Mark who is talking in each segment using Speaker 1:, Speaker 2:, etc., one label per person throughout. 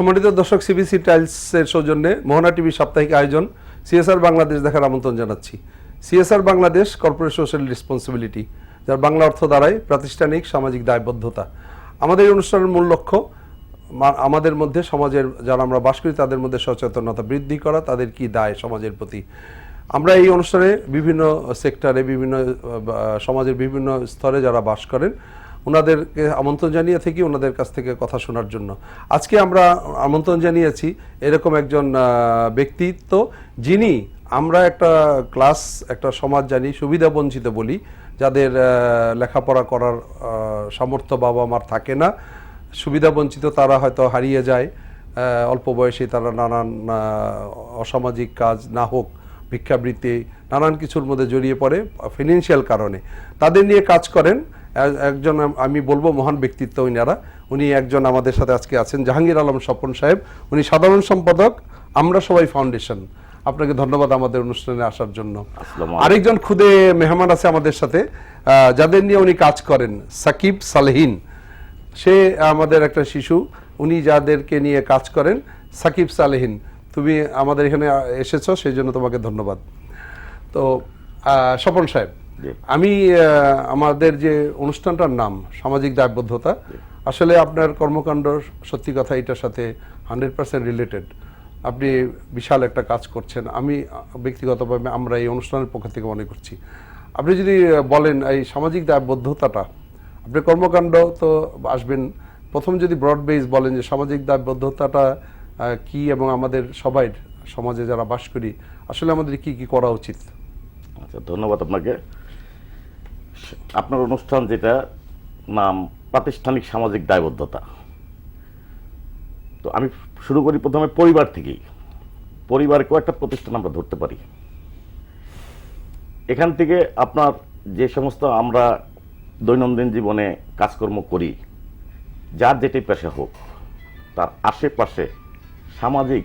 Speaker 1: সম্মানিত দর্শক সিবিসি টাইলসের সৌজন্যে মোহনা টিভি সাপ্তাহিক আয়োজন সিএসআর বাংলাদেশ দেখার আমন্ত্রণ জানাচ্ছি। CSR Bangladesh corporate social responsibility যার বাংলা অর্থ দ্বারাই প্রাতিষ্ঠানিক সামাজিক দায়বদ্ধতা। আমাদের এই অনুষ্ঠানের মূল লক্ষ্য আমাদের মধ্যে সমাজের যারা আমরা বাস করি, তাদের মধ্যে সচেতনতা বৃদ্ধি করা, তাদের কি দায় সমাজের প্রতি। আমরা এই অনুষ্ঠানে বিভিন্ন সেক্টরে বিভিন্ন সমাজের বিভিন্ন স্তরে যারা বাস করেন ওনাদেরকে আমন্ত্রণ জানিয়ে থাকি ওনাদের কাছ থেকে কথা শোনার জন্য। আজকে আমরা আমন্ত্রণ জানিয়েছি এরকম একজন ব্যক্তিত্ব যিনি আমরা একটা ক্লাস, একটা সমাজ জানি, সুবিধা বঞ্চিত বলি, যাদের লেখাপড়া করার সামর্থ্য বাবা মার থাকে না। সুবিধা বঞ্চিত তারা হয়তো হারিয়ে যায় অল্প বয়সে তারা নানান অসামাজিক কাজ না হোক, ভিক্ষাবৃত্তি, নানান কিছুর মধ্যে জড়িয়ে পড়ে, ফিনান্সিয়াল কারণে। তাদের নিয়ে কাজ করেন একজন আমি বলব মহান ব্যক্তিত্ব ইনারা। উনি একজন আমাদের সাথে আজকে আছেন জাহাঙ্গীর আলম স্বপন সাহেব। উনি সাধারণ সম্পাদক আমরা সবাই ফাউন্ডেশন। আপনাকে ধন্যবাদ আমাদের অনুষ্ঠানে আসার জন্য। আরেকজন খুদে মেহমান আছে আমাদের সাথে যাদের নিয়ে উনি কাজ করেন সাকিব সালেহিন। সে আমাদের একটা শিশু উনি যাদেরকে নিয়ে কাজ করেন সাকিব সালেহিন। তুমি আমাদের এখানে এসেছ সেই জন্য তোমাকে ধন্যবাদ। তো স্বপন সাহেব। আমি আমাদের যে অনুষ্ঠানটার নাম সামাজিক দায়বদ্ধতা আসলে আপনার কর্মকাণ্ড সত্যি কথা এটার সাথে হান্ড্রেড পার্সেন্ট রিলেটেড। আপনি বিশাল একটা কাজ করছেন। আমি ব্যক্তিগতভাবে আমরা এই অনুষ্ঠানের পক্ষ থেকে মনে করছি। আপনি যদি বলেন এই সামাজিক দায়বদ্ধতাটা আপনার কর্মকাণ্ড তো আসবেন। প্রথম যদি ব্রড বেস বলেন যে সামাজিক দায়বদ্ধতাটা কি এবং আমাদের সবাই সমাজে যারা বাস করি আসলে আমাদের কি কি করা উচিত?
Speaker 2: আচ্ছা ধন্যবাদ আপনাকে। আপনার অনুষ্ঠান যেটা, নাম প্রাতিষ্ঠানিক সামাজিক দায়বদ্ধতা। তো আমি শুরু করি প্রথমে পরিবার থেকেই। পরিবারকেও একটা প্রতিষ্ঠান আমরা ধরতে পারি। এখান থেকে আপনার যে সমস্ত আমরা দৈনন্দিন জীবনে কাজকর্ম করি, যার যেটাই পেশা হোক, তার আশেপাশে সামাজিক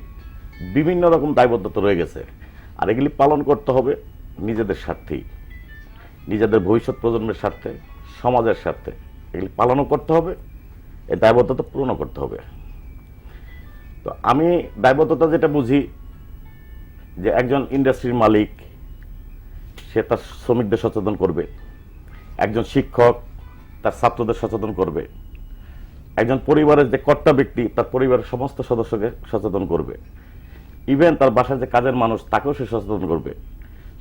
Speaker 2: বিভিন্ন রকম দায়বদ্ধতা রয়ে গেছে। আর এগুলি পালন করতে হবে নিজেদের স্বার্থেই। নিজেদের ভবিষ্যৎ প্রজন্মের স্বার্থে, সমাজের স্বার্থে এগুলি পালনও করতে হবে এই দায়বদ্ধতা পূরণও করতে হবে। তো আমি দায়বদ্ধতা যেটা বুঝি, যে একজন ইন্ডাস্ট্রির মালিক, সে তার শ্রমিকদের সচেতন করবে, একজন শিক্ষক তার ছাত্রদের সচেতন করবে, একজন পরিবারের যে কর্তা ব্যক্তি তার পরিবারের সমস্ত সদস্যকে সচেতন করবে, ইভেন তার বাসার যে কাজের মানুষ তাকেও সে সচেতন করবে।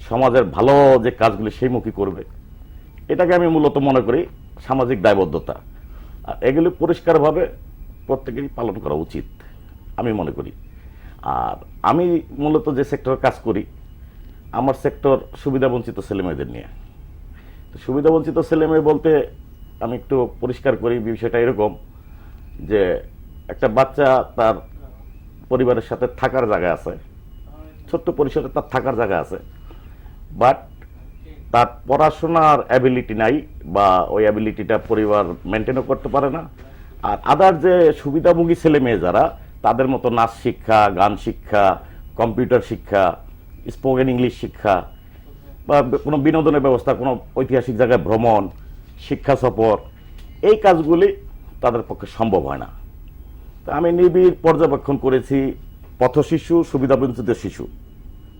Speaker 2: সমাজের ভালো যে কাজগুলি সেই মুখী করবে, এটাকে আমি মূলত মনে করি সামাজিক দায়বদ্ধতা। আর এগুলি পরিষ্কারভাবে প্রত্যেকেরই পালন করা উচিত, আমি মনে করি। আর আমি মূলত যে সেক্টরে কাজ করি, আমার সেক্টর সুবিধাবঞ্চিত ছেলেমেয়েদের নিয়ে। তো সুবিধাবঞ্চিত ছেলেমেয়ে বলতে আমি একটু পরিষ্কার করি, বিষয়টা এরকম যে একটা বাচ্চা তার পরিবারের সাথে থাকার জায়গা আছে, ছোট্ট পরিসরে তার থাকার জায়গা আছে। বাট তার পড়াশোনার অ্যাবিলিটি নাই বা ওই অ্যাবিলিটিটা পরিবার মেনটেনও করতে পারে না। আর আদার যে সুবিধাভোগী ছেলে মেয়ে যারা, তাদের মতো নাচ শিক্ষা, গান শিক্ষা কম্পিউটার শিক্ষা স্পোকেন ইংলিশ শিক্ষা বা কোনো বিনোদনের ব্যবস্থা, কোনো ঐতিহাসিক জায়গায় ভ্রমণ, শিক্ষা সফর, এই কাজগুলি তাদের পক্ষে সম্ভব হয় না। তা আমি নিবিড় পর্যবেক্ষণ করেছি পথশিশু, সুবিধাবঞ্চিত শিশু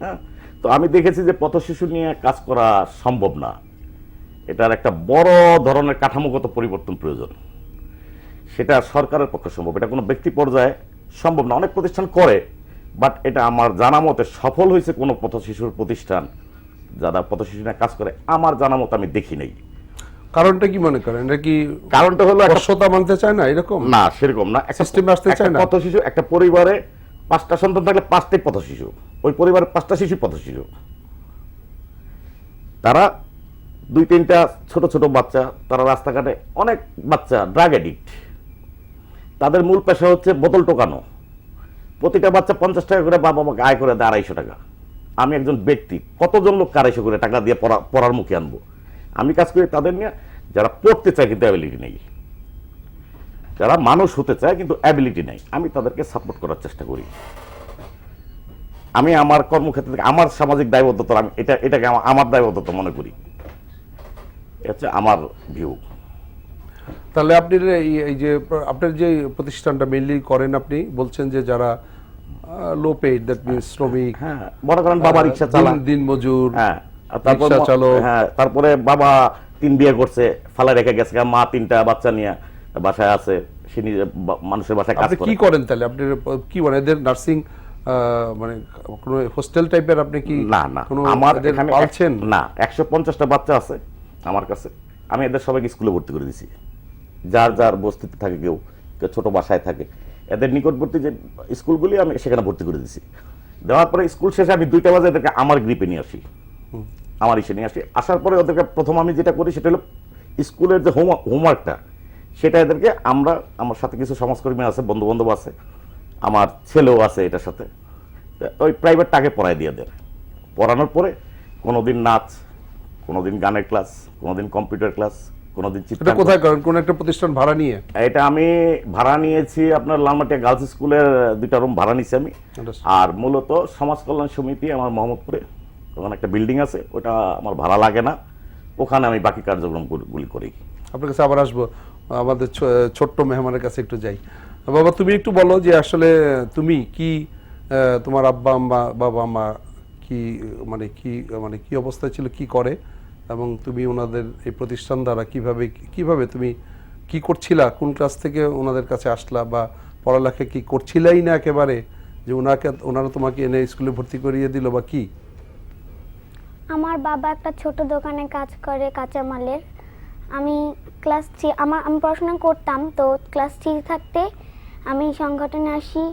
Speaker 2: হ্যাঁ? তো আমি দেখেছি যে পথশিশু নিয়ে কাজ করা সম্ভব না। এটার একটা বড় ধরনের কাঠামোগত পরিবর্তন প্রয়োজন। সেটা সরকারের পক্ষে সম্ভব এটা কোনো ব্যক্তি পর্যায়ে সম্ভব না। অনেক প্রতিষ্ঠান করে বাট এটা আমার জানা মতে সফল হয়েছে কোনো পথশিশুর প্রতিষ্ঠান যারা পথশিশু নিয়ে কাজ করে। আমার জানা মতো আমি দেখি নেই।
Speaker 1: কারণটা কি মনে করেন? এটা কি
Speaker 2: কারণটা হলো একটা
Speaker 1: মানতে চায় না? এরকম?
Speaker 2: না সেরকম না। একটা
Speaker 1: আসতে চায় না?
Speaker 2: পথ শিশু একটা পরিবারে পাঁচটা সন্তান থাকলে পাঁচটাই পথ শিশু। ওই পরিবারের পাঁচটা শিশু পথ শিশু। তারা দুই, তিনটা ছোট ছোট বাচ্চা, তারা রাস্তাঘাটে অনেক বাচ্চা ড্রাগ এডিক্ট তাদের মূল পেশা হচ্ছে বোতল টোকানো। প্রতিটা বাচ্চা পঞ্চাশ টাকা করে বাবা মাকে আয় করে দেয় আড়াইশো টাকা। আমি একজন ব্যক্তি, কতজন লোক আড়াইশো করে টাকা দিয়ে পড়া পড়ার মুখে আনব? আমি কাজ করি তাদের নিয়ে, যারা পড়তে চায় কিন্তু অ্যাবিলিটি নেই। যারা মানুষ হতে চায় কিন্তু অ্যাবিলিটি নেই আমি তাদেরকে সাপোর্ট করার চেষ্টা করি। আমি আমার কর্মক্ষেত্র থেকে আমার সামাজিক দায়বদ্ধতা আমি এটা এটাকে আমার- দায়বদ্ধতা মনে করি। হচ্ছে আমার ভিউ
Speaker 1: তাহলে আপনি এই যে আপনার যে প্রতিষ্ঠানটা মেইনলি করেন আপনি বলছেন যে যারা লো পেইড দ্যাট মিনস শ্রমিক
Speaker 2: হ্যাঁ মনে করেন বাবা রিক্সা চালা
Speaker 1: দিন- মজুর
Speaker 2: হ্যাঁ তারপর হ্যাঁ তারপরে বাবা তিন বিয়ে করছে ফালা রেখে গেছে মা তিনটা বাচ্চা নিয়ে। বাসায় আছে সে নিজে মানুষের বাসায় কাজ করে।
Speaker 1: কি করেন তাহলে? আপনি কি বলেন? এদের নার্সিং মানে কোনো হোস্টেল টাইপের আপনি কি
Speaker 2: না না।
Speaker 1: কোনো
Speaker 2: আমার এখানে
Speaker 1: পালছেন?
Speaker 2: না একশো পঞ্চাশটা বাচ্চা আছে আমার কাছে। আমি এদের সবাইকে স্কুলে ভর্তি করে দিছি। যার যার বস্তিতে থাকে কেউ কেউ ছোট বাসায় থাকে। এদের নিকটবর্তী যে স্কুলগুলি আমি সেখানে ভর্তি করে দিছি। দেওয়ার পরে স্কুল শেষে আমি দুইটা বাজে এদেরকে আমার গ্রিপে নিয়ে আসি। আমার ইসে নিয়ে আসি। আসার পরে ওদেরকে প্রথম আমি যেটা করি সেটা হলো স্কুলের যে হোম হোমওয়ার্কটা সেটা এদেরকে আমরা আমার সাথে কিছু সমাজকর্মী আছে বন্ধু বান্ধব আছে আমার ছেলেও আছে এটার সাথে। ওই প্রাইভেট টাকে পড়াই দিয়ে দেয়। পড়ানোর পরে কোনোদিন নাচ কোনোদিন গানের ক্লাস কোনোদিন কম্পিউটার ক্লাস কোনোদিন
Speaker 1: এটা
Speaker 2: চিত্রাঙ্কন।
Speaker 1: কোথায় করেন? কোন একটা প্রতিষ্ঠান ভাড়া নিয়ে?
Speaker 2: এটা আমি ভাড়া নিয়েছি আপনার লালমাটিয়া গার্লস স্কুলের দুইটা রুম ভাড়া নিয়েছি আমি। আর মূলত সমাজ কল্যাণ সমিতি আমার মোহাম্মদপুরে ওখানে একটা বিল্ডিং আছে ওটা আমার ভাড়া লাগে না। ওখানে আমি বাকি কার্যক্রমগুলি করি।
Speaker 1: আপনার কাছে আবার আসব। আমাদের ছোট্ট মেহমানের কাছে একটু যাই। বাবা, তুমি একটু বলো যে আসলে তুমি কি তোমার আব্বা, আম্মা, বাবা মা কি মানে কি মানে কি অবস্থায় ছিল, কি করে? এবং তুমি ওনাদের এই প্রতিষ্ঠান দ্বারা কীভাবে কীভাবে তুমি কি করছিলা? কোন ক্লাস থেকে ওনাদের কাছে আসলা? বা পড়ালেখা কি করছিলাই না একেবারে? যে ওনাকে, ওনারা তোমাকে এনে স্কুলে ভর্তি করিয়ে দিল বা কি?
Speaker 3: আমার বাবা একটা ছোট দোকানে কাজ করে কাঁচামালের। আমি ক্লাস থ্রি আমার আমি পড়াশোনা করতাম তো ক্লাস থ্রি থাকতে আমি সংগঠনে আসি।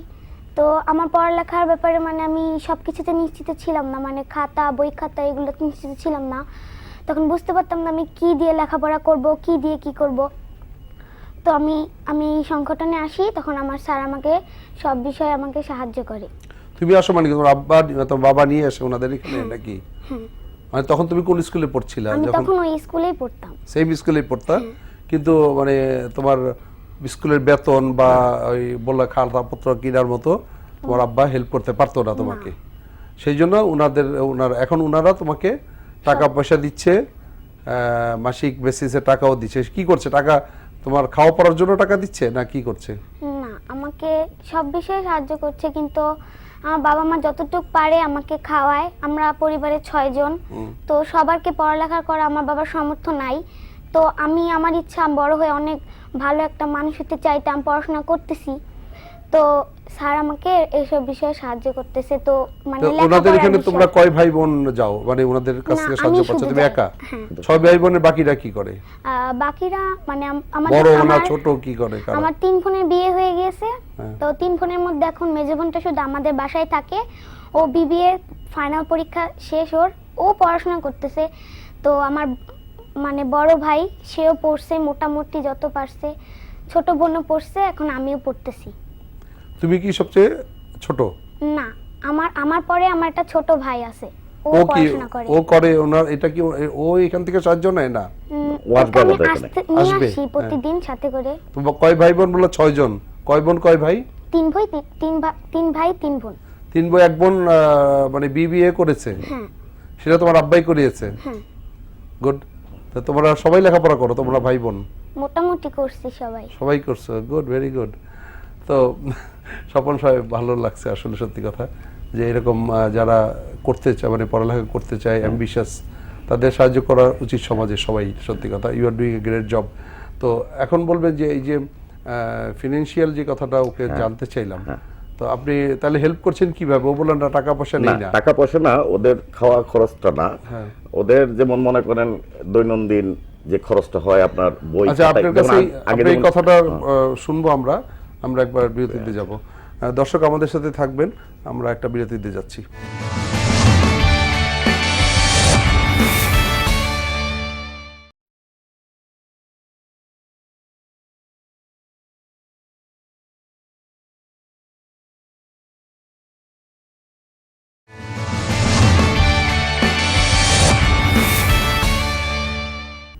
Speaker 3: তো আমার পড়ালেখার ব্যাপারে মানে আমি সব কিছুতে নিশ্চিত ছিলাম না মানে খাতা বই খাতা এগুলোতে নিশ্চিত ছিলাম না। তখন বুঝতে পারতাম না আমি কি দিয়ে লেখাপড়া করব কি দিয়ে কি করব। তো আমি আমি সংগঠনে আসি তখন আমার স্যার আমাকে সব বিষয়ে আমাকে সাহায্য করে।
Speaker 1: তুমি আসো মানে তোমার আব্বা তোমার বাবা নিয়ে আসে ওনাদের এখানে নাকি? মানে তখন তুমি কোন স্কুলে পড়ছিলা?
Speaker 3: আমি তখন ওই স্কুলেই পড়তাম।
Speaker 1: সেম স্কুলেই পড়তা? কিন্তু মানে তোমার স্কুলের বেতন বা ওই বললা খাতাপত্র কেনার মতো তোমার আব্বা হেল্প করতে পারতো না তোমাকে। সেই জন্য ওনাদের ওনার এখন ওনারা তোমাকে টাকা পয়সা দিচ্ছে মাসিক বেসিসে টাকাও দিচ্ছে। কি করছে? টাকা তোমার খাওয়া পড়ার জন্য টাকা দিচ্ছে না কি করছে?
Speaker 3: না আমাকে সব বিষয়ে সাহায্য করছে কিন্তু আমার বাবা মা যতটুক পারে আমাকে খাওয়ায়। আমরা পরিবারে ছয়জন। তো সবারকে পড়ালেখা করা আমার বাবার সামর্থ্য নাই। তো আমি আমার ইচ্ছা বড় হয়ে অনেক ভালো একটা মানুষ হতে চাইতাম পড়াশোনা করতেছি। তো স্যার আমাকে এইসব বিষয়ে সাহায্য করতেছে তো মানে
Speaker 1: ওনাদের এখানে তোমরা কয় ভাই বোন যাও? মানে ওনাদের কাছ থেকে সাহায্য পাচ্ছ? তুমি একা?
Speaker 3: হ্যাঁ।
Speaker 1: ছয় ভাই বোনের বাকিরা কি করে?
Speaker 3: বাকিরা মানে আম- আমাদের
Speaker 1: বড় না ছোট কি করে?
Speaker 3: আমার তিন বোনের বিয়ে হয়ে গিয়েছে।
Speaker 1: হ্যাঁ।
Speaker 3: তো তিন বোনের মধ্যে এখন মেজো বোনটা শুধু আমাদের বাসায় থাকে। ও বিবিএ ফাইনাল পরীক্ষা শেষ ওর। ও পড়াশোনা করতেছে। তো আমার মানে বড় ভাই সেও পড়ছে মোটামুটি যত পারছে। ছোট বোনও পড়ছে এখন আমিও পড়তেছি।
Speaker 1: তুমি কি সবচেয়ে ছোট?
Speaker 3: না আমার আমার পরে আমার একটা ছোট ভাই আছে। ও
Speaker 1: কি ও করে ওনার এটা কি ও- এখান থেকে সাহায্য নেয় না?
Speaker 2: আসবে?
Speaker 3: আসি
Speaker 1: হ্যাঁ।
Speaker 3: প্রতিদিন সাথে করে।
Speaker 1: তোমার কয় ভাই বোন বলল ছয় জন কয় বোন কয় ভাই?
Speaker 3: তিন ভাই তিন- তিন তিন ভাই তিন বোন।
Speaker 1: তিন ভাই এক বোন মানে বিবিএ করেছে?
Speaker 3: হ্যাঁ।
Speaker 1: সেটা তোমার আব্বাই করিয়েছে?
Speaker 3: হ্যাঁ।
Speaker 1: গুড। তো তোমরা সবাই লেখাপড়া করো তোমরা ভাই বোন।
Speaker 3: মোটামুটি করছি সবাই।
Speaker 1: সবাই করছ গুড ভেরি গুড। তো স্বপন সাহেব ভালো লাগছে আসলে সত্যি কথা যে এরকম যারা করতে চায় মানে পড়ালেখা করতে চায় অ্যাম্বিশাস তাদের সাহায্য করা উচিত সমাজে সবাই সত্যি কথা। You are doing a great job তো এখন বলবেন যে এই যে ফিনান্সিয়াল যে কথাটা ওকে জানতে চাইলাম তো আপনি তাহলে হেল্প করছেন কীভাবে? ও বললেন না টাকা পয়সা নেই না
Speaker 2: টাকা পয়সা না ওদের খাওয়া খরচটা না।
Speaker 1: হ্যাঁ।
Speaker 2: ওদের যেমন মনে করেন দৈনন্দিন যে খরচটা হয় আপনার বই
Speaker 1: আচ্ছা আপনার কাছে এই কথাটা শুনব আমরা। আমরা একবার বিরতিতে যাব। দর্শক আমাদের সাথে থাকবেন আমরা একটা বিরতিতে যাচ্ছি।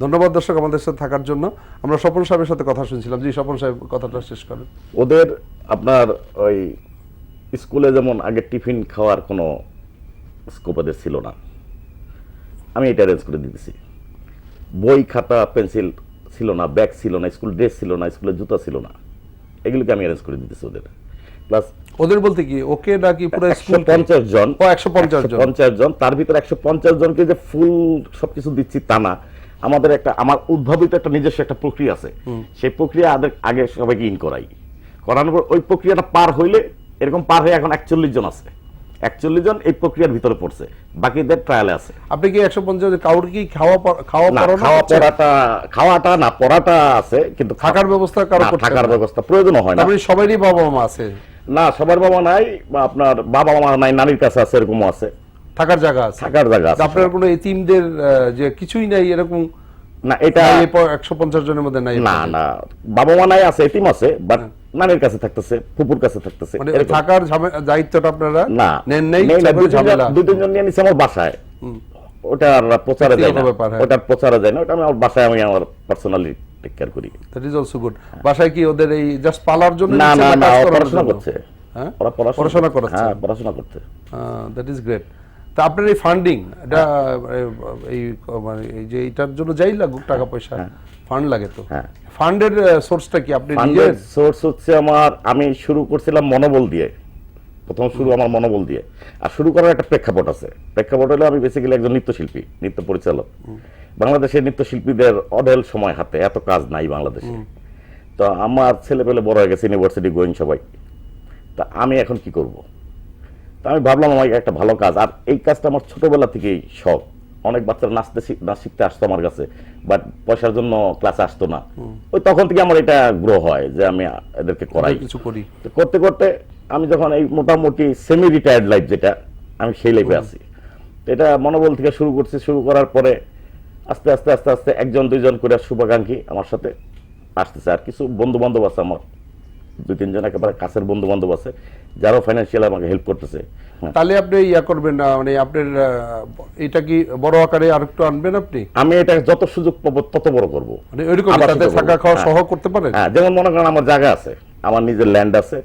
Speaker 1: ধন্যবাদ দর্শক আমাদের সাথে থাকার জন্য। আমরা স্বপন সাহেবের সাথে কথা শুনছিলাম। জি স্বপন সাহেব কথাটা শেষ করেন।
Speaker 2: ওদের আপনার ওই স্কুলে যেমন আগে টিফিন খাওয়ার কোনো স্কোপ ওদের ছিল না। আমি এটা অ্যারেঞ্জ করে দিতেছি। বই খাতা পেন্সিল ছিল না ব্যাগ ছিল না স্কুল ড্রেস ছিল না স্কুলের জুতা ছিল না। এগুলোকে আমি অ্যারেঞ্জ করে দিতেছি ওদের। প্লাস
Speaker 1: ওদের বলতে কি ওকে নাকি পুরো
Speaker 2: একশো
Speaker 1: স্কুল
Speaker 2: পঞ্চাশ জন।
Speaker 1: ও, 150 জন।
Speaker 2: পঞ্চাশ জন। তার ভিতরে একশো পঞ্চাশ জনকে যে ফুল সবকিছু দিচ্ছি তা না। আমাদের একটা আমার উদ্ভাবিত একটা নিজস্ব একটা প্রক্রিয়া আছে। সেই প্রক্রিয়া আগে- সবাইকে ইন করাই। করানোর পর ওই প্রক্রিয়াটা পার হইলে এরকম পার হয়ে এখন একচল্লিশ জন আছে। একচল্লিশ জন এই প্রক্রিয়ার ভিতরে পড়ছে। বাকিদের ট্রায়ালে আছে।
Speaker 1: আপনি কি একশো পঞ্চাশ কাউর কি খাওয়া খাওয়া
Speaker 2: খাওয়া পড়াটা খাওয়াটা না পড়াটা আছে কিন্তু
Speaker 1: থাকার ব্যবস্থা কারও
Speaker 2: থাকার ব্যবস্থা প্রয়োজন হয় না।
Speaker 1: সবারই বাবা মা আছে?
Speaker 2: না সবার বাবা নাই বা আপনার বাবা মা নাই নানির কাছে আছে এরকমও আছে।
Speaker 1: থাকার জায়গা আছে।
Speaker 2: থাকার জায়গা আছে।
Speaker 1: আপনার কোনো এতিমদের যে কিছুই নাই এরকম?
Speaker 2: না এটা
Speaker 1: একশো পঞ্চাশ জনের মধ্যে নাই
Speaker 2: না না। বাবা মা নাই আছে এটিম আছে বাট নানির কাছে থাকতেছে ফুপুর কাছে থাকতেছে
Speaker 1: মানে থাকার দায়িত্বটা আপনারা
Speaker 2: না।
Speaker 1: নেন নেই?
Speaker 2: দুই তিনজন- নিয়ে নিচ্ছে আমার বাসায়। ওটা আর প্রচারে যায় না।
Speaker 1: হ্যাঁ।
Speaker 2: ওটা প্রচারে যায় না। ওটা আমি আমার বাসায় আমি আমার পার্সোনালি টেক কেয়ার করি।
Speaker 1: দ্যাট ইজ অলসো গুড বাসায় কি ওদের এই জাস্ট পালার জন্য
Speaker 2: না না না ওরা পড়াশোনা? করছে।
Speaker 1: হ্যাঁ? পড়াশোনা করছে।
Speaker 2: হ্যাঁ পড়াশোনা করছে।
Speaker 1: দ্যাট ইজ গ্রেট তা আপনার এই ফান্ডিং এটা এই মানে এই যে এটার জন্য যাই লাগুক টাকা পয়সা ফান্ড লাগে তো।
Speaker 2: হ্যাঁ।
Speaker 1: ফান্ডের সোর্সটা কি আপনি
Speaker 2: ফান্ডের সোর্স হচ্ছে আমার আমি শুরু করছিলাম মনোবল দিয়ে। প্রথম শুরু আমার মনোবল দিয়ে। আর শুরু করার একটা প্রেক্ষাপট আছে। প্রেক্ষাপট হলো আমি বেসিক্যালি একজন নৃত্যশিল্পী নৃত্য পরিচালক। বাংলাদেশের নৃত্যশিল্পীদের অঢেল সময় হাতে এত কাজ নাই বাংলাদেশে। তো আমার ছেলে পেলে বড় হয়ে গেছে ইউনিভার্সিটি গোয়িং সবাই। তা আমি এখন কি করব? তা আমি ভাবলাম আমার একটা ভালো কাজ। আর এই কাজটা আমার ছোটবেলা থেকেই শখ। অনেক বাচ্চারা নাচতে নাচ শিখতে আসতো আমার কাছে বাট পয়সার জন্য ক্লাসে আসতো না। ওই তখন থেকে আমার এটা গ্রো হয় যে আমি এদেরকে করাই।
Speaker 1: কিছু করি।
Speaker 2: করতে করতে আমি যখন এই মোটামুটি সেমি রিটায়ার্ড লাইফ যেটা আমি সেই লাইফে আছি। এটা মনোবল থেকে শুরু করছি শুরু করার পরে আস্তে আস্তে আস্তে আস্তে একজন দুইজন করে শুভাকাঙ্ক্ষী আমার সাথে আসতেছে। আর কিছু বন্ধু বান্ধব আছে আমার। দুই তিনজন একেবারে কাছের বন্ধু বান্ধব আছে যারাও ফাইন্যান্সিয়াল আমাকে হেল্প করতেছে। হ্যাঁ।
Speaker 1: তাহলে আপনি ইয়া করবেন না মানে আপনার এটা কি বড় আকারে আর একটু আনবেন আপনি?
Speaker 2: আমি এটা যত সুযোগ পাবো তত বড় করব।
Speaker 1: মানে ওইরকম তাদের থাকা খাওয়া
Speaker 2: হ্যাঁ।
Speaker 1: সহ করতে পারেন?
Speaker 2: হ্যাঁ যেমন মনে করেন আমার জায়গা আছে আমার নিজের ল্যান্ড আছে।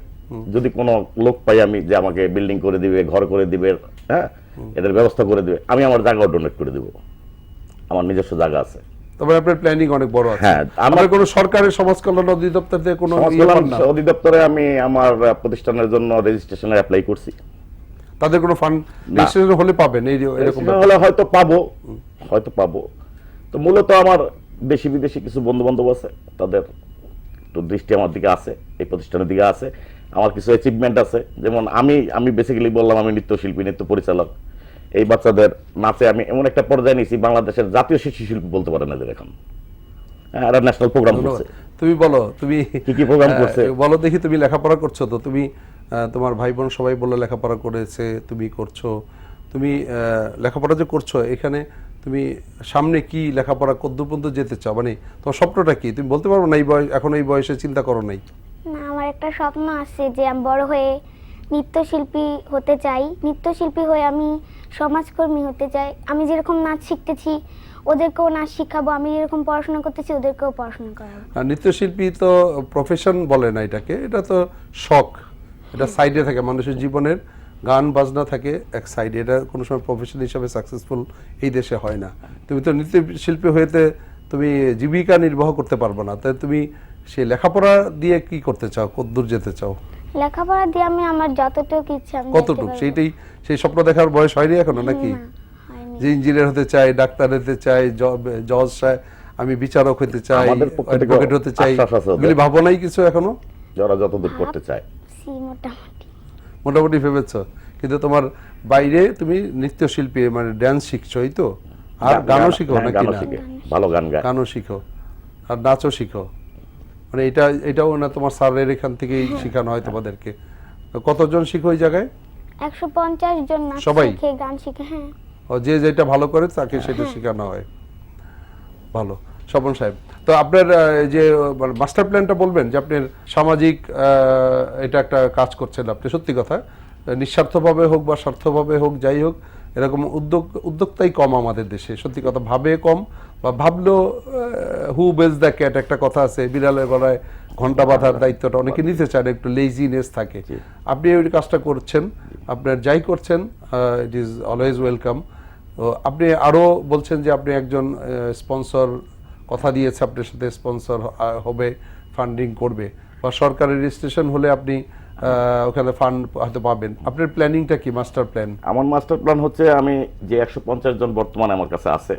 Speaker 2: যদি কোনো লোক পাই আমি যে আমাকে বিল্ডিং করে দিবে ঘর করে দিবে হ্যাঁ এদের ব্যবস্থা করে দিবে আমি আমার জায়গাও ডোনেট করে দিব। আমার নিজস্ব জায়গা আছে।
Speaker 1: তবে আপনার প্ল্যানিং অনেক বড় আছে।
Speaker 2: হ্যাঁ, আমার-
Speaker 1: কোনো সরকারের সমাজ কল্যাণ অধিদপ্তর থেকে কোনো ইয়ে?
Speaker 2: অধিদপ্তরে আমি আমার প্রতিষ্ঠানের জন্য রেজিস্ট্রেশনে অ্যাপ্লাই করছি।
Speaker 1: তাদের কোনো ফান্ড রেজিস্ট্রেশন হলে পাবেন এই এরকম
Speaker 2: হলে হয়তো পাবো হয়তো পাবো। তো মূলত আমার দেশি বিদেশি কিছু বন্ধু বান্ধব আছে তাদের একটু দৃষ্টি আমার দিকে আছে এই প্রতিষ্ঠানের দিকে আছে। আমার কিছু অ্যাচিভমেন্ট আছে যেমন আমি আমি বেসিক্যালি বললাম আমি নৃত্যশিল্পী নৃত্য পরিচালক। এই বাচ্চাদের নাচে আমি এমন একটা পর্যায়ে নিয়েছি বাংলাদেশের জাতীয় শিশু শিল্পী বলতে পারেন এদের এখন। এরা ন্যাশনাল প্রোগ্রাম করছে।
Speaker 1: তুমি বলো তুমি
Speaker 2: কি কি
Speaker 1: আহ,
Speaker 2: করছে?
Speaker 1: বলো দেখি তুমি লেখাপড়া করছ তো তুমি তোমার ভাই বোন সবাই বলল লেখাপড়া করেছে তুমি করছ। তুমি লেখাপড়া যে করছ এখানে তুমি সামনে কি লেখাপড়া কদ্দূর পর্যন্ত যেতে চাও? মানে তোমার স্বপ্নটা কি? তুমি বলতে পারব না এই বয়স এখন এই বয়সে চিন্তা করো নাই?
Speaker 3: না আমার একটা স্বপ্ন আছে যে আমি বড় হয়ে নৃত্যশিল্পী হতে চাই। নৃত্যশিল্পী হয়ে আমি সমাজকর্মী হতে চাই। আমি যেরকম নাচ শিখতেছি ওদেরকেও নাচ শিখাবো। আমি যেরকম পড়াশোনা করতেছি ওদেরকেও পড়াশোনা করাবো।
Speaker 1: নৃত্যশিল্পী তো প্রফেশন বলে না এটাকে। এটা তো শখ। এটা সাইডে থাকে। মানুষের জীবনের গান বাজনা থাকে এক সাইডে এটা কোনো সময় প্রফেশন হিসাবে সাকসেসফুল এই দেশে হয় না। তুমি তো নৃত্যশিল্পী হয়েতে তুমি জীবিকা নির্বাহ করতে পারবে না। তাই তুমি সেই লেখাপড়া দিয়ে কি করতে চাও? কতদূর যেতে চাও?
Speaker 3: লেখাপড়া দিয়ে আমি আমার যতটুকু ইচ্ছা আমি
Speaker 1: কতটুকু। সেইটাই সেই স্বপ্ন দেখার বয়স হয়নি এখনও নাকি? যে ইঞ্জিনিয়ার হতে চাই ডাক্তার হতে চাই জজ সাহেব আমি বিচারক হতে চাই অ্যাডভোকেট হতে চাই। এগুলি ভাবো নাই কিছু এখনও?
Speaker 2: যারা যতদূর করতে চায়।
Speaker 3: সি মোটামুটি।
Speaker 1: মোটামুটি ভেবেছ? কিন্তু তোমার বাইরে তুমি নৃত্যশিল্পী মানে ড্যান্স শিখছো এই তো। আর গানও শিখো
Speaker 2: হ্যাঁ,
Speaker 1: নাকি না?
Speaker 2: শিখে। ভালো গান গায়।
Speaker 1: গানও শিখো। আর নাচও শিখো। মানে এটা এটাও না তোমার স্যারের এখান থেকেই শেখানো হয় তোমাদেরকে। কতজন শিখো ওই জায়গায়?
Speaker 3: একশো পঞ্চাশ জন নাচ
Speaker 1: সবাই?
Speaker 3: শিখে গান শিখে হ্যাঁ।
Speaker 1: ও যে যেটা ভালো করে তাকে সেটা শেখানো হয়। ভালো। স্বপন সাহেব তো আপনার যে মাস্টার প্ল্যানটা বলবেন যে আপনার সামাজিক আহ, এটা একটা কাজ করছেন আপনি সত্যি কথা। নিঃস্বার্থভাবে হোক বা স্বার্থভাবে হোক যাই হোক এরকম উদ্যোগ উদ্যোক্তাই কম আমাদের দেশে। সত্যি কথা ভাবে কম বা ভাবলো হু বেজ দ্য ক্যাট একটা কথা আছে বিড়ালের গলায় ঘণ্টা বাঁধার দায়িত্বটা। অনেকে নিতে চান একটু লেজিনেস থাকে। আপনি ওই কাজটা করছেন আপনার যাই করছেন ইট ইজ অলওয়েজ ওয়েলকাম তো আপনি আরও বলছেন যে আপনি একজন স্পন্সর কথা দিয়েছে আপনার সাথে স্পন্সর হবে ফান্ডিং করবে। বা সরকারের রেজিস্ট্রেশন হলে আপনি ওখানে ফান্ড হয়তো পাবেন। আপনার প্ল্যানিংটা কি মাস্টার প্ল্যান
Speaker 2: আমার মাস্টার প্ল্যান হচ্ছে আমি যে একশো পঞ্চাশ জন বর্তমানে আমার কাছে আছে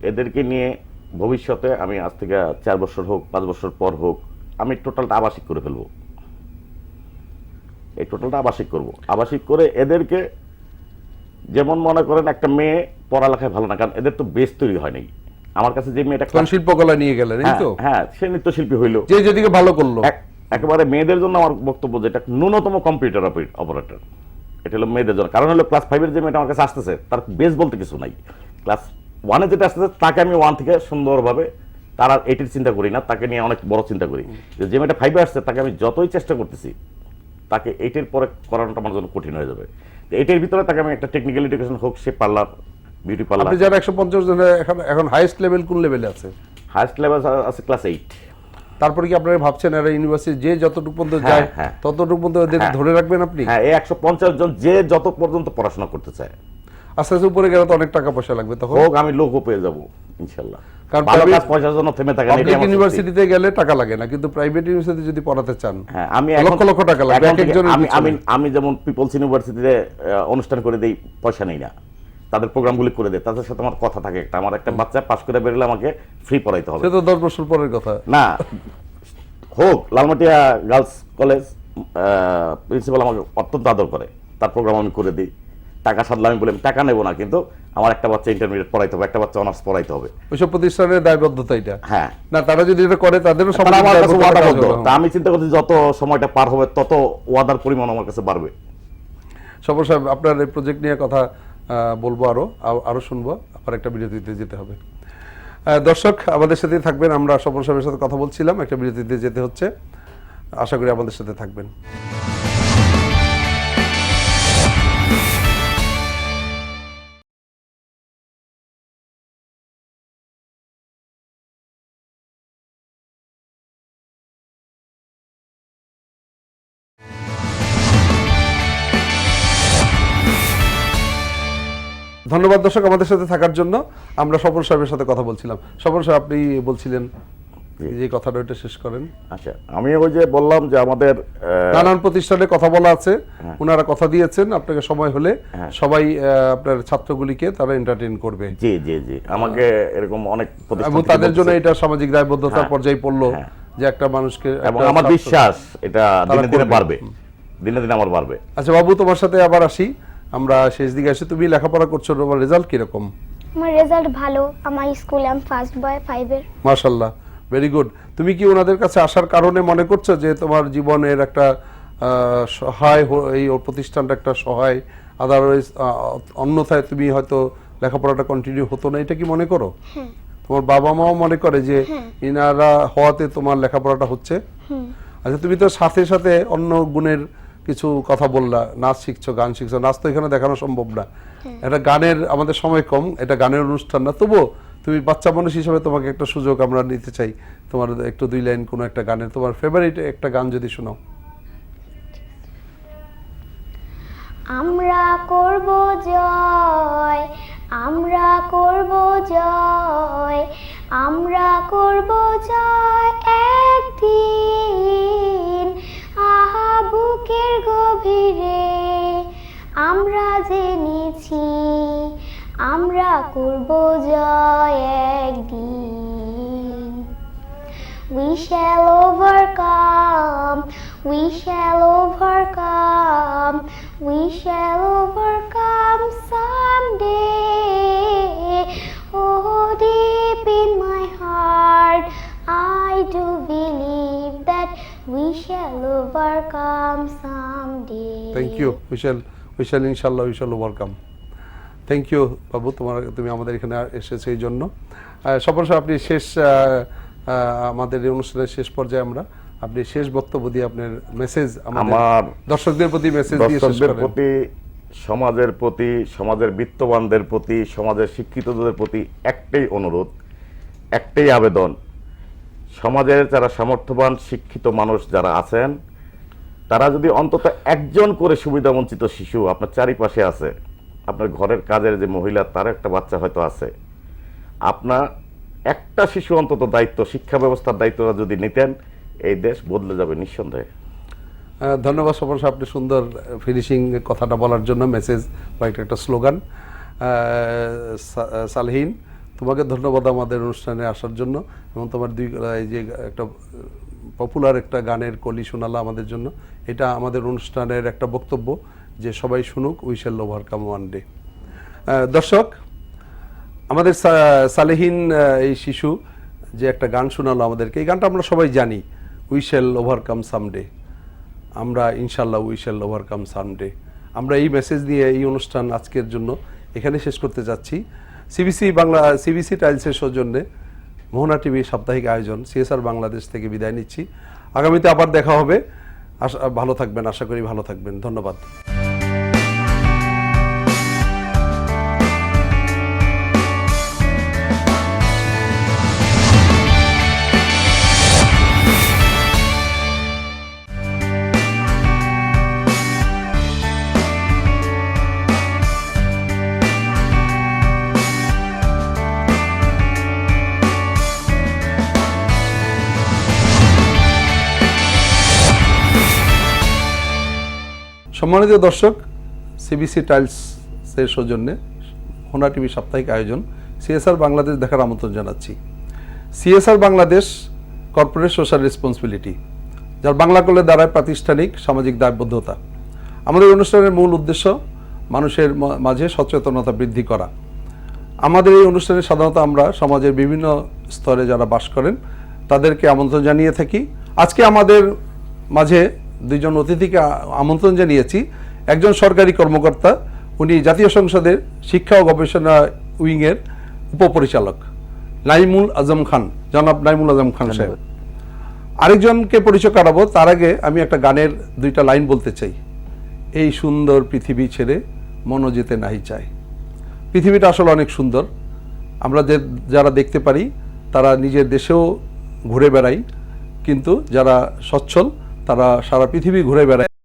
Speaker 2: এদেরকে নিয়ে ভবিষ্যতে আমি আজ থেকে চার বছর হোক পাঁচ বছর পর হোক আমি টোটালটা আবাসিক করে ফেলব। এই টোটালটা আবাসিক করব। আবাসিক করে এদেরকে যেমন মনে করেন একটা মেয়ে পড়ালেখায় ভালো না কারণ এদের তো বেশ তৈরি হয়নি আমার কাছে যে মেয়েটা
Speaker 1: শিল্পকলা নিয়ে গেলেন
Speaker 2: হ্যাঁ,
Speaker 1: তো?
Speaker 2: হ্যাঁ সে নৃত্যশিল্পী হইল।
Speaker 1: যে যেদিকে ভালো করল।
Speaker 2: একেবারে মেয়েদের জন্য আমার বক্তব্য যেটা ন্যূনতম কম্পিউটার অপারেটর এটা হলো মেয়েদের জন্য। কারণ হলো ক্লাস ফাইভের যে মেয়েটা আমার কাছে আসতেছে তার বেস বলতে কিছু নাই। ক্লাস ওয়ানে যেটা আসতেছে তাকে আমি ওয়ান থেকে সুন্দরভাবে তার আর এইটির চিন্তা করি না তাকে নিয়ে অনেক বড় চিন্তা করি। যে মেয়েটা ফাইভে আসছে তাকে আমি যতই চেষ্টা করতেছি তাকে এইটের পরে করানোটা আমার জন্য কঠিন হয়ে যাবে। তো এইটের ভিতরে তাকে আমি একটা টেকনিক্যাল এডুকেশন হোক সে পার্লার বিউটি পার্লার
Speaker 1: আপনি যারা একশো পঞ্চাশ জন এখন এখন হাইয়েস্ট লেভেল কোন লেভেলে আছে?
Speaker 2: হাইস্ট লেভেল আছে ক্লাস এইট
Speaker 1: তারপরে কি আপনারা ভাবছেন এরা ইউনিভার্সিটি যে যতটুকু পর্যন্ত
Speaker 2: হ্যাঁ,
Speaker 1: যায়
Speaker 2: হ্যাঁ।
Speaker 1: ততটুকু পর্যন্ত ওদের
Speaker 2: হ্যাঁ।
Speaker 1: ধরে রাখবেন আপনি?
Speaker 2: হ্যাঁ এই একশো পঞ্চাশ জন যে যত পর্যন্ত পড়াশোনা করতে চায়।
Speaker 1: আস্তে আস্তে উপরে গেলে তো অনেক টাকা পয়সা লাগবে তখন?
Speaker 2: হোক আমি লোকও পেয়ে যাব ইনশাল্লাহ।
Speaker 1: কারণ
Speaker 2: ভালো কাজ পয়সার জন্য থেমে থাকে না,
Speaker 1: ইউনিভার্সিটিতে গেলে টাকা লাগে না কিন্তু প্রাইভেট ইউনিভার্সিটি যদি পড়াতে চান
Speaker 2: হ্যাঁ আমি
Speaker 1: লক্ষ লক্ষ টাকা এক একজনের
Speaker 2: আমি আমি আমি যেমন পিপলস ইউনিভার্সিটিতে অনুষ্ঠান করে দেই পয়সা নেই না। তাদের প্রোগ্রামগুলি করে দেয় তাদের সাথে আমার কথা থাকে একটা। আমার একটা বাচ্চা পাশ করে বেরোলে আমাকে ফ্রি পড়াইতে হবে।
Speaker 1: সে তো দশ বছর পরের কথা।
Speaker 2: না হোক লালমাটিয়া গার্লস কলেজ প্রিন্সিপাল আমাকে অত্যন্ত আদর করে। তার প্রোগ্রাম আমি করে দিই। টাকা সাদলে আমি বলি টাকা নেব না কিন্তু আমার একটা বাচ্চা ইন্টারমিডিয়েট পড়াইতে হবে একটা বাচ্চা অনার্স পড়াইতে হবে।
Speaker 1: ওইসব প্রতিষ্ঠানের দায়বদ্ধতা এটা।
Speaker 2: হ্যাঁ।
Speaker 1: না তারা যদি এটা করে তাদেরও
Speaker 2: আমার কাছে ওয়াদাবদ্ধ তা আমি চিন্তা করছি যত সময়টা পার হবে তত ওয়াদার পরিমাণ আমার কাছে বাড়বে।
Speaker 1: সফর সাহেব আপনার এই প্রজেক্ট নিয়ে কথা বলব আরও আরও শুনব আবার একটা বিরতিতে যেতে হবে। দর্শক আমাদের সাথে থাকবেন আমরা সফর সাহেবের সাথে কথা বলছিলাম একটা বিরতিতে যেতে হচ্ছে। আশা করি আমাদের সাথে থাকবেন। ধন্যবাদ দর্শক আমাদের সাথে থাকার জন্য। আমরা সফর সাহেবের সাথে কথা বলছিলাম। সফর সাহেব আপনি বলছিলেন যে কথাটা ওইটা শেষ করেন।
Speaker 2: আচ্ছা আমি ওই যে বললাম যে আমাদের
Speaker 1: নানান প্রতিষ্ঠানে কথা বলা আছে। ওনারা কথা দিয়েছেন আপনাকে সময় হলে
Speaker 2: হ্যাঁ।
Speaker 1: সবাই আপনার ছাত্রগুলিকে তারা এন্টারটেইন করবে।
Speaker 2: জি জি জি। আমাকে এরকম অনেক প্রতিষ্ঠান
Speaker 1: এবং তাদের জন্য এটা সামাজিক দায়বদ্ধতার
Speaker 2: হ্যাঁ,
Speaker 1: পর্যায়ে পড়ল
Speaker 2: হ্যাঁ।
Speaker 1: যে একটা মানুষকে
Speaker 2: এবং আমার বিশ্বাস এটা দিনে দিনে বাড়বে। দিনে দিনে আমার বাড়বে।
Speaker 1: আচ্ছা বাবু তোমার সাথে আবার আসি। আমরা শেষ দিকে আসি। তুমি লেখাপড়া করছ তোমার রেজাল্ট কীরকম?
Speaker 3: আমার রেজাল্ট ভালো। আমার স্কুলে আমি ফার্স্ট বয় ফাইভের
Speaker 1: মাশাল্লাহ ভেরি গুড তুমি কি ওনাদের কাছে আসার কারণে মনে করছ যে তোমার জীবনের একটা সহায় এই প্রতিষ্ঠানটা একটা সহায়? আদারওয়াইজ অন্যথায় তুমি হয়তো লেখাপড়াটা কন্টিনিউ হতো না এটা কি মনে করো? তোমার বাবা মাও মনে করে যে ইনারা হওয়াতে তোমার লেখাপড়াটা হচ্ছে? আচ্ছা তুমি তো সাথে সাথে অন্য গুণের কিছু কথা বললা নাচ শিখছো গান শিখছো নাচ তো এখানে দেখানো সম্ভব না। এটা গানের আমাদের সময় কম এটা গানের অনুষ্ঠান না। তবুও তুমি বাচ্চা মানুষ হিসেবে তোমাকে একটা সুযোগ আমরা নিতে চাই। তোমার একটু দুই লাইন কোনো একটা গানের তোমার ফেভারিট একটা গান যদি শোনাও।
Speaker 3: আমরা করব জয় আমরা করব জয় আমরা করব জয় একদিন। করব জয় একদিন We shall overcome, we shall overcome, we shall overcome someday. Oh, deep in my heart, I do believe that we shall overcome someday.
Speaker 1: Thank you we shall we shall ইনশাল্লাহ উইশাল ওয়েলকাম থ্যাংক ইউ বাবু তোমার তুমি আমাদের এখানে এসেছ এই জন্য। সফর সাহেব আপনি শেষ আমাদের এই অনুষ্ঠানের শেষ পর্যায়ে আমরা আপনি শেষ বক্তব্য দিয়ে আপনার মেসেজ
Speaker 2: আমার
Speaker 1: দর্শকদের প্রতি মেসেজ দিয়ে
Speaker 2: দর্শকদের প্রতি সমাজের প্রতি সমাজের বিত্তবানদের প্রতি সমাজের শিক্ষিতদের প্রতি একটাই অনুরোধ একটাই আবেদন। সমাজের যারা সামর্থ্যবান শিক্ষিত মানুষ যারা আছেন তারা যদি অন্তত একজন করে সুবিধা বঞ্চিত শিশু আপনার চারিপাশে আছে আপনার ঘরের কাজের যে মহিলা তার একটা বাচ্চা হয়তো আছে। আপনার একটা শিশু অন্তত দায়িত্ব শিক্ষা ব্যবস্থার দায়িত্বটা যদি নিতেন এই দেশ বদলে যাবে নিঃসন্দেহে।
Speaker 1: ধন্যবাদ সাহেব, আপনি সুন্দর ফিনিশিং কথাটা বলার জন্য মেসেজ বা একটা একটা স্লোগান সালহীন তোমাকে ধন্যবাদ আমাদের অনুষ্ঠানে আসার জন্য এবং তোমার দুই এই যে একটা পপুলার একটা গানের কলি শোনালা আমাদের জন্য। এটা আমাদের অনুষ্ঠানের একটা বক্তব্য। যে সবাই শুনুক we shall overcome one day দর্শক, আমাদের সালেহীন এই শিশু যে একটা গান শোনালো আমাদেরকে, এই গানটা আমরা সবাই জানি উই শ্যাল ওভারকাম সামডে আমরা ইনশাল্লাহ উই শ্যাল ওভারকাম সামডে আমরা এই মেসেজ দিয়ে এই অনুষ্ঠান আজকের জন্য এখানে শেষ করতে যাচ্ছি। সিবিসি বাংলা সিবিসি টাইলসের সৌজন্যে মোহনা টিভি সাপ্তাহিক আয়োজন সিএসআর বাংলাদেশ থেকে বিদায় নিচ্ছি। আগামীতে আবার দেখা হবে। আশা, ভালো থাকবেন, আশা করি ভালো থাকবেন। ধন্যবাদ। সম্মানিত দর্শক সিবিসি টাইলসের সৌজন্যে হোনা টিভি সাপ্তাহিক আয়োজন সিএসআর বাংলাদেশ দেখার আমন্ত্রণ জানাচ্ছি। CSR Bangladesh corporate social responsibility, যার বাংলা করলে দাঁড়ায় প্রাতিষ্ঠানিক সামাজিক দায়বদ্ধতা। আমাদের অনুষ্ঠানের মূল উদ্দেশ্য মানুষের মাঝে সচেতনতা বৃদ্ধি করা। আমাদের এই অনুষ্ঠানে সাধারণত আমরা সমাজের বিভিন্ন স্তরে যারা বাস করেন, তাদেরকে আমন্ত্রণ জানিয়ে থাকি। আজকে আমাদের মাঝে দুইজন অতিথিকে আমন্ত্রণ জানিয়েছি। একজন সরকারি কর্মকর্তা উনি জাতীয় সংসদের শিক্ষা ও গবেষণা উইংয়ের উপপরিচালক। নাইমুল আজম খান জনাব নাইমুল আজম খান সাহেব। আরেকজনকে পরিচয় করাবো তার আগে আমি একটা গানের দুইটা লাইন বলতে চাই। এই সুন্দর পৃথিবী ছেড়ে মনো যেতে নাহি চায় পৃথিবীটা আসলে অনেক সুন্দর। আমরা যে যারা দেখতে পারি তারা নিজের দেশেও ঘুরে বেড়াই কিন্তু যারা সচ্ছল তারা সারা পৃথিবী ঘুরে বেড়ায়।